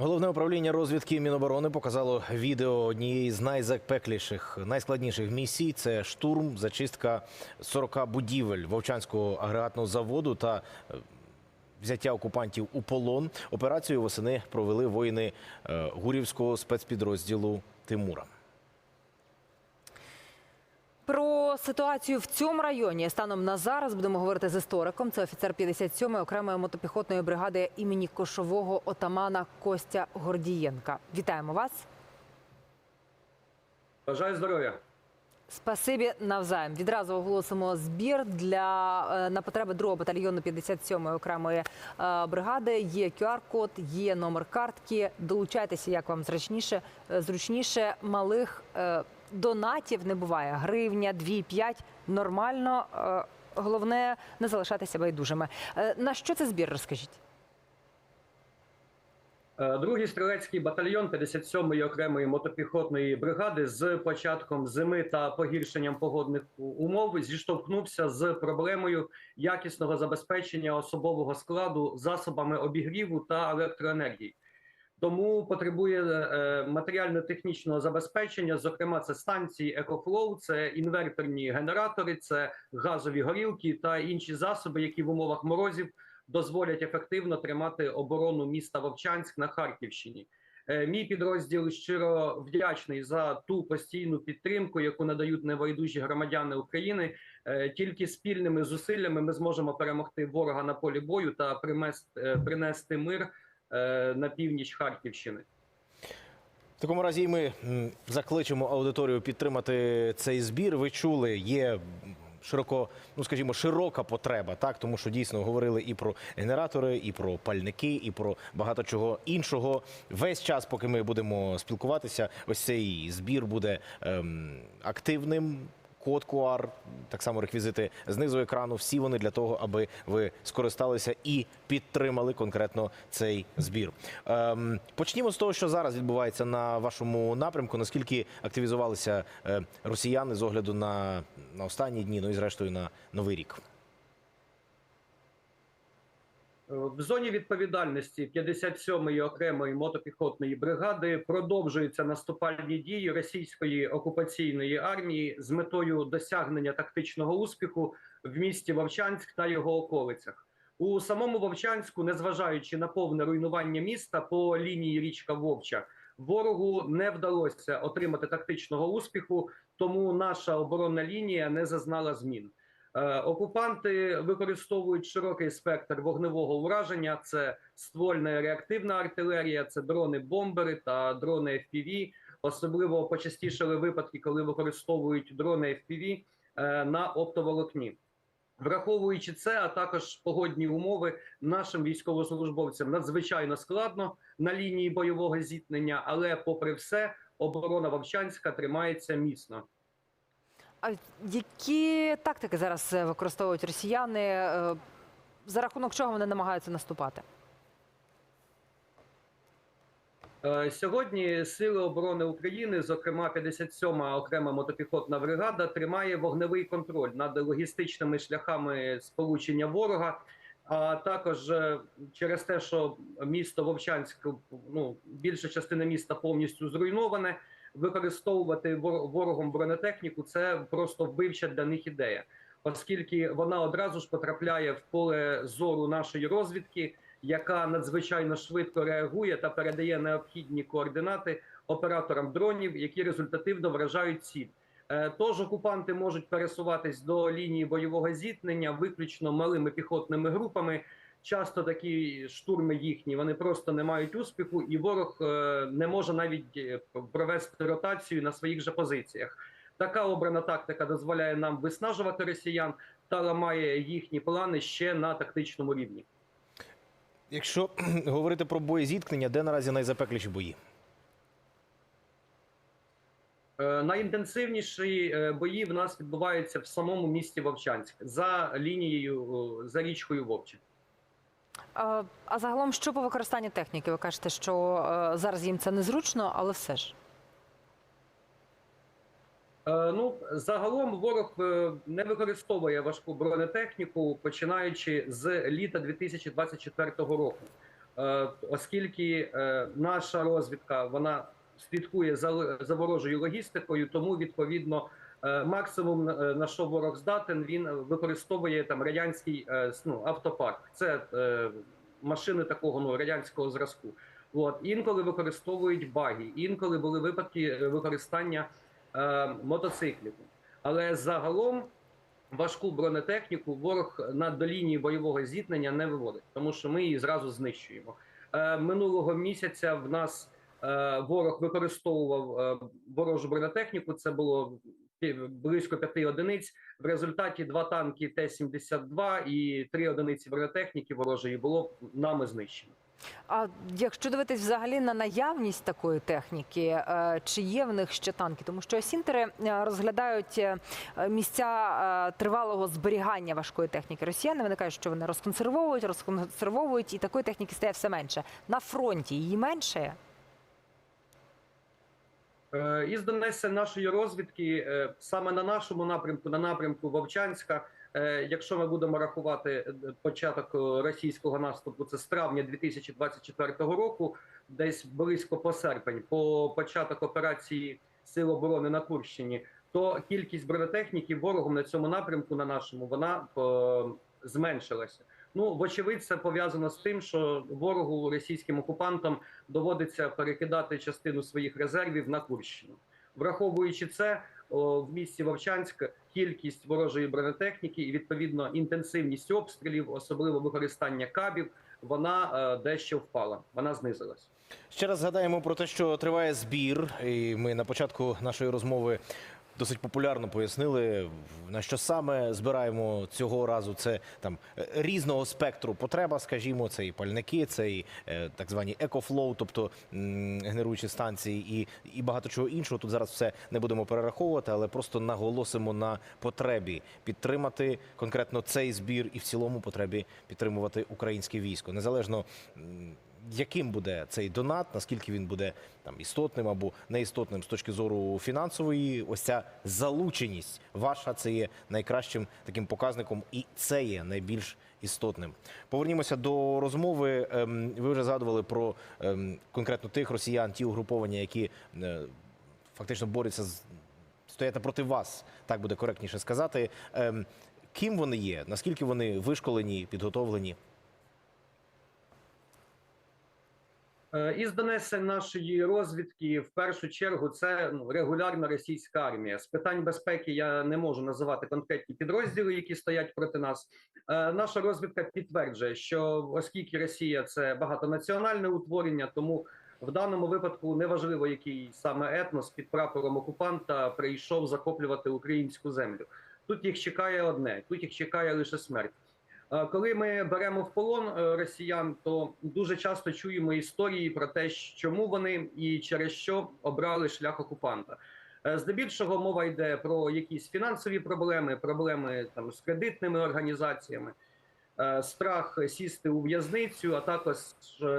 Головне управління розвідки Міноборони показало відео однієї з найзапекліших, найскладніших місій. Це штурм, зачистка 40 будівель Вовчанського агрегатного заводу та е, взяття окупантів у полон. Операцію восени провели воїни е, гурівського спецпідрозділу Тимура. Про ситуацію в цьому районі станом на зараз будемо говорити з істориком. Це офіцер 57-ї окремої мотопіхотної бригади імені кошового отамана Костя Гордієнка. Вітаємо вас. Бажаю здоров'я. Спасибі навзаєм. Відразу оголосимо збір для е, на потреби 2-го батальйону 57-ї окремої е, бригади. Є QR-код, є номер картки. Долучайтеся, як вам зручніше. Е, Зручніше малих донатів не буває. Гривня, 2-5 – нормально. Е, Головне не залишатися байдужими. Е, На що це збір? Розкажіть. Е, Другий стрілецький батальйон 57-ї окремої мотопіхотної бригади з початком зими та погіршенням погодних умов зіштовхнувся з проблемою якісного забезпечення особового складу засобами обігріву та електроенергії. Тому потребує е, матеріально-технічного забезпечення. Зокрема, це станції Екофлоу, це інверторні генератори, це газові горілки та інші засоби, які в умовах морозів дозволять ефективно тримати оборону міста Вовчанськ на Харківщині. Е, Мій підрозділ щиро вдячний за ту постійну підтримку, яку надають небайдужі громадяни України. Е, Тільки спільними зусиллями ми зможемо перемогти ворога на полі бою та принести мир на північ Харківщини. В такому разі ми закличемо аудиторію підтримати цей збір. Ви чули, є широко, ну скажімо, широка потреба, так тому що дійсно говорили і про генератори, і про пальники, і про багато чого іншого. Весь час, поки ми будемо спілкуватися, ось цей збір буде ем, активним. Код QR, так само реквізити знизу екрану. Всі вони для того, аби ви скористалися і підтримали конкретно цей збір. Ем, почнімо з того, що зараз відбувається на вашому напрямку. Наскільки активізувалися е, росіяни з огляду на, на останні дні, ну і зрештою на новий рік. В зоні відповідальності 57-ї окремої мотопіхотної бригади продовжуються наступальні дії російської окупаційної армії з метою досягнення тактичного успіху в місті Вовчанськ та його околицях. У самому Вовчанську, незважаючи на повне руйнування міста по лінії річка Вовча, ворогу не вдалося отримати тактичного успіху, тому наша оборонна лінія не зазнала змін. Е, Окупанти використовують широкий спектр вогневого ураження: це ствольна реактивна артилерія, це дрони-бомбери та дрони FPV. Особливо почастішали випадки, коли використовують дрони FPV е, на оптоволокні. Враховуючи це, а також погодні умови, нашим військовослужбовцям надзвичайно складно на лінії бойового зіткнення, але, попри все, оборона Вовчанська тримається міцно. А які тактики зараз е, використовують росіяни? Е, За рахунок чого вони намагаються наступати? Е, Сьогодні Сили оборони України, зокрема 57-ма окрема мотопіхотна бригада, тримає вогневий контроль над логістичними шляхами сполучення ворога. А також через те, що місто Вовчанськ, ну більша частина міста повністю зруйноване, використовувати ворогом бронетехніку це просто вбивча для них ідея, оскільки вона одразу ж потрапляє в поле зору нашої розвідки, яка надзвичайно швидко реагує та передає необхідні координати операторам дронів, які результативно вражають ціль. Е, Тож окупанти можуть пересуватись до лінії бойового зіткнення виключно малими піхотними групами. Часто такі штурми їхні вони просто не мають успіху, і ворог е, не може навіть е, провести ротацію на своїх же позиціях. Така обрана тактика дозволяє нам виснажувати росіян та ламає їхні плани ще на тактичному рівні. Якщо говорити про боєзіткнення, де наразі найзапекліші бої? Е, Найінтенсивніші бої в нас відбуваються в самому місті Вовчанськ за лінією за річкою Вовча. А, загалом, що по використанню техніки? Ви кажете, що е, зараз їм це незручно, але все ж. Е, Ну загалом ворог е, не використовує важку бронетехніку, починаючи з літа 2024 року. оскільки наша розвідка вона слідкує за, за ворожою логістикою, тому відповідно. Е, Максимум на- на що ворог здатен, він використовує там радянський е, ну, автопарк. Це е, машини такого ну радянського зразку. От інколи використовують баги, інколи були випадки е, використання е, мотоциклів. Але загалом важку бронетехніку ворог на до лінії бойового зіткнення не виводить, тому що ми її зразу знищуємо. Е, минулого місяця в нас е, ворог використовував е, ворожу бронетехніку. Це було близько п'яти одиниць. В результаті два танки Т-72 і три одиниці бронетехніки ворожої було нами знищено. А якщо дивитись взагалі на наявність такої техніки, е, чи є в них ще танки? Тому що сінтери е, розглядають е, місця тривалого зберігання важкої техніки. Росіяни вони кажуть, що вони розконсервовують, розконсервовують, і такої техніки стає все менше. На фронті її менше. Е, Із донесення нашої розвідки е, саме на нашому напрямку, на напрямку Вовчанська, е, якщо ми будемо рахувати початок російського наступу, це з травня 2024 року, десь близько по серпень, по початок операції Сил оборони на Курщині, то кількість бронетехніки ворогом на цьому напрямку, на нашому, вона зменшилася. Ну, вочевидь, це пов'язано з тим, що ворогу російським окупантам доводиться перекидати частину своїх резервів на Курщину. Враховуючи це, в місті Вовчанськ кількість ворожої бронетехніки і відповідно інтенсивність обстрілів, особливо використання кабів, вона е, дещо впала, вона знизилась. Ще раз згадаємо про те, що триває збір, і ми на початку нашої розмови досить популярно пояснили, на що саме збираємо цього разу. Це там е, різного спектру потреба, скажімо, це і пальники, це і е, так звані екофлоу, тобто генеруючі станції, і, і багато чого іншого. Тут зараз все не будемо перераховувати, але просто наголосимо на потребі підтримати конкретно цей збір і в цілому потребі підтримувати українське військо, незалежно. Яким буде цей донат, наскільки він буде там істотним або неістотним з точки зору фінансової, ось ця залученість ваша це є найкращим таким показником, і це є найбільш істотним. Повернімося до розмови. Ем, Ви вже згадували про ем, конкретно тих росіян, ті угруповання, які е, фактично борються з стояти проти вас, так буде коректніше сказати. Ем, Ким вони є? Наскільки вони вишколені, підготовлені? Е, Із донесень нашої розвідки в першу чергу це ну, регулярна російська армія. З питань безпеки я не можу називати конкретні підрозділи, які стоять проти нас. Е, Наша розвідка підтверджує, що оскільки Росія це багатонаціональне утворення, тому в даному випадку неважливо, який саме етнос під прапором окупанта прийшов захоплювати українську землю. Тут їх чекає одне: тут їх чекає лише смерть. Е, Коли ми беремо в полон е, росіян, то дуже часто чуємо історії про те, чому вони і через що обрали шлях окупанта. Е, Здебільшого мова йде про якісь фінансові проблеми, проблеми там з кредитними організаціями, страх сісти у в'язницю, а також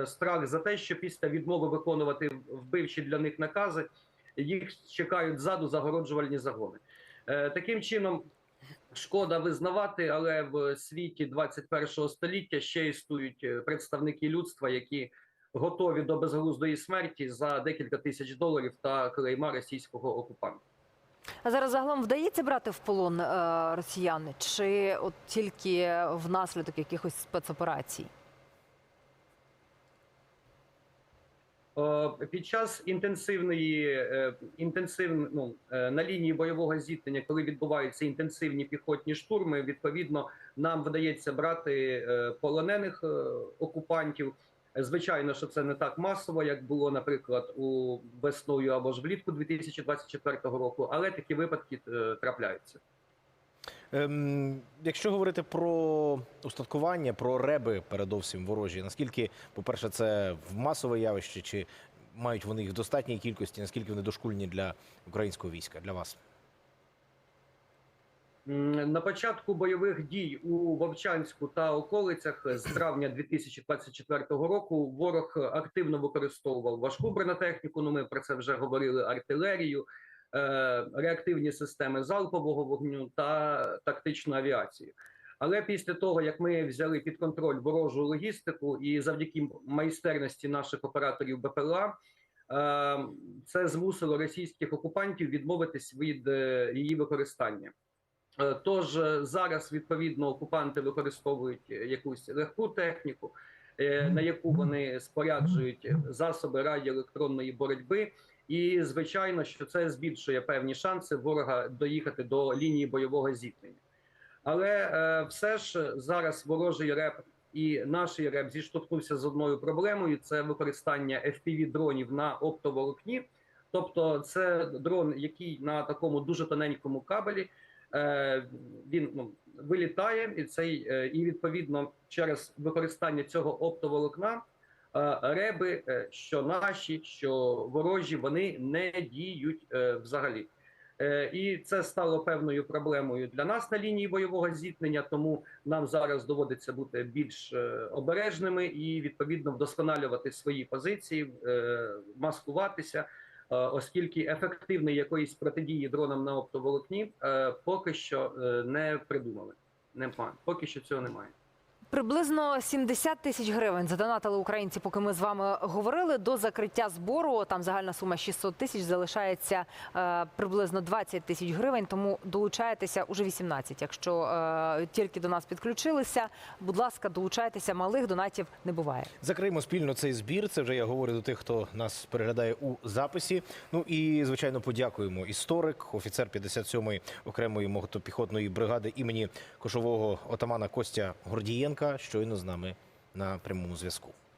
страх за те, що після відмови виконувати вбивчі для них накази їх чекають ззаду загороджувальні загони. Таким чином, Шкода визнавати, але в світі 21 століття ще існують е, представники людства, які готові до безглуздої смерті за декілька тисяч доларів та клейма російського окупанта. А зараз загалом вдається брати в полон е, росіяни, чи от тільки внаслідок якихось спецоперацій? Під час інтенсивної е, інтенсив, ну, е, на лінії бойового зіткнення, коли відбуваються інтенсивні піхотні штурми, відповідно нам вдається брати е, полонених е, окупантів. Звичайно, що це не так масово, як було, наприклад, у весною або ж влітку 2024 року, але такі випадки е, трапляються. Ем, якщо говорити про устаткування, про реби, передовсім ворожі, наскільки, по-перше, це в масове явище, чи мають вони їх в достатній кількості, наскільки вони дошкульні для українського війська, для вас? На початку бойових дій у Вовчанську та околицях з травня 2024 року ворог активно використовував важку бронетехніку. Ну ми про це вже говорили: артилерію, реактивні системи залпового вогню та тактичну авіацію. Але після того, як ми взяли під контроль ворожу логістику, і завдяки майстерності наших операторів БПЛА, е, це змусило російських окупантів відмовитись від е, її використання. Е, Тож е, зараз відповідно окупанти використовують е, якусь легку техніку, е, на яку вони споряджують засоби радіоелектронної боротьби. І звичайно, що це збільшує певні шанси ворога доїхати до лінії бойового зіткнення. Але е, все ж зараз ворожий реп і наш реп зіштовхнувся з одною проблемою: це використання fpv дронів на оптоволокні. Тобто, це дрон, який на такому дуже тоненькому кабелі е, він ну, вилітає, і цей е, і відповідно через використання цього оптоволокна е, реби, е, що наші, що ворожі, вони не діють взагалі. І це стало певною проблемою для нас на лінії бойового зіткнення. Тому нам зараз доводиться бути більш обережними і відповідно вдосконалювати свої позиції, маскуватися, оскільки ефективної якоїсь протидії дронам на оптоволокні е, поки що е, не придумали. Немає поки що цього немає. Приблизно 70 тисяч гривень задонатили українці, поки ми з вами говорили. До закриття збору там загальна сума 600 тисяч залишається е, приблизно 20 тисяч гривень. Тому долучайтеся уже 18, Якщо е, тільки до нас підключилися, будь ласка, долучайтеся. Малих донатів не буває. Закриємо спільно цей збір. Це вже я говорю до тих, хто нас переглядає у записі. Ну і звичайно подякуємо. Історик, офіцер 57-ї окремої мотопіхотної бригади імені кошового отамана Костя Гордієнка, щойно з нами на прямому зв'язку.